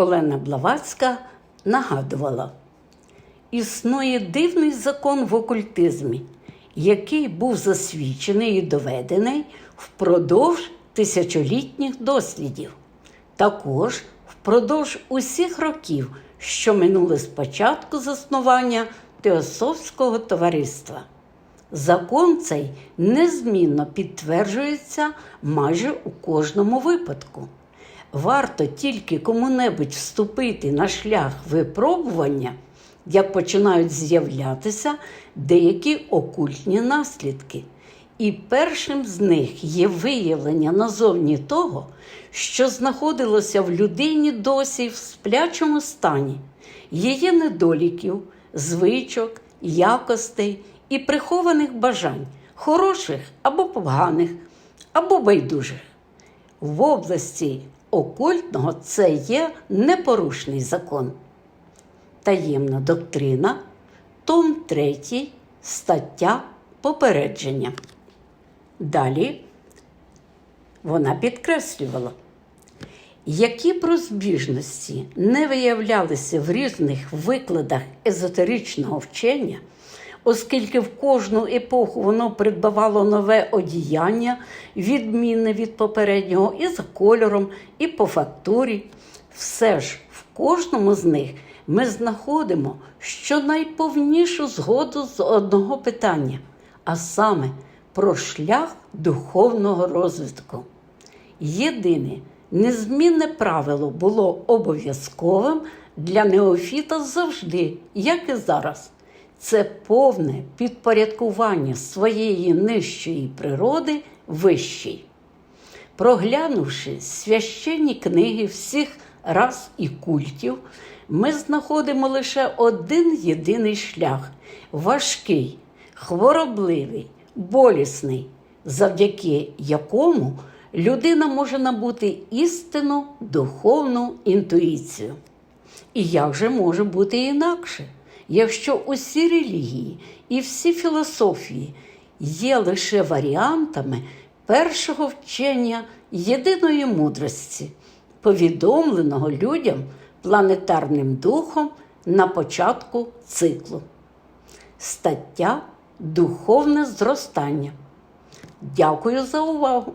Олена Блаватська нагадувала, існує дивний закон в окультизмі, який був засвідчений і доведений впродовж тисячолітніх дослідів. Також впродовж усіх років, що минули з початку заснування Теософського товариства. Закон цей незмінно підтверджується майже у кожному випадку. Варто тільки кому-небудь вступити на шлях випробування, як починають з'являтися деякі окультні наслідки. І першим з них є виявлення назовні того, що знаходилося в людині досі в сплячому стані, її недоліків, звичок, якостей і прихованих бажань, хороших або поганих, або байдужих. В області окультного це є непорушний закон. Таємна доктрина, том 3, стаття попередження. Далі вона підкреслювала, які б розбіжності не виявлялися в різних викладах езотеричного вчення, оскільки в кожну епоху воно придбавало нове одіяння, відмінне від попереднього і за кольором, і по фактурі, все ж в кожному з них ми знаходимо щонайповнішу згоду з одного питання, а саме про шлях духовного розвитку. Єдине незмінне правило було обов'язковим для неофіта завжди, як і зараз. Це повне підпорядкування своєї нижчої природи вищій. Проглянувши священні книги всіх рас і культів, ми знаходимо лише один єдиний шлях важкий, хворобливий, болісний, завдяки якому людина може набути істинну духовну інтуїцію. І як же може бути інакше, якщо усі релігії і всі філософії є лише варіантами першого вчення єдиної мудрості, повідомленого людям планетарним духом на початку циклу. Стаття Духовне зростання. Дякую за увагу!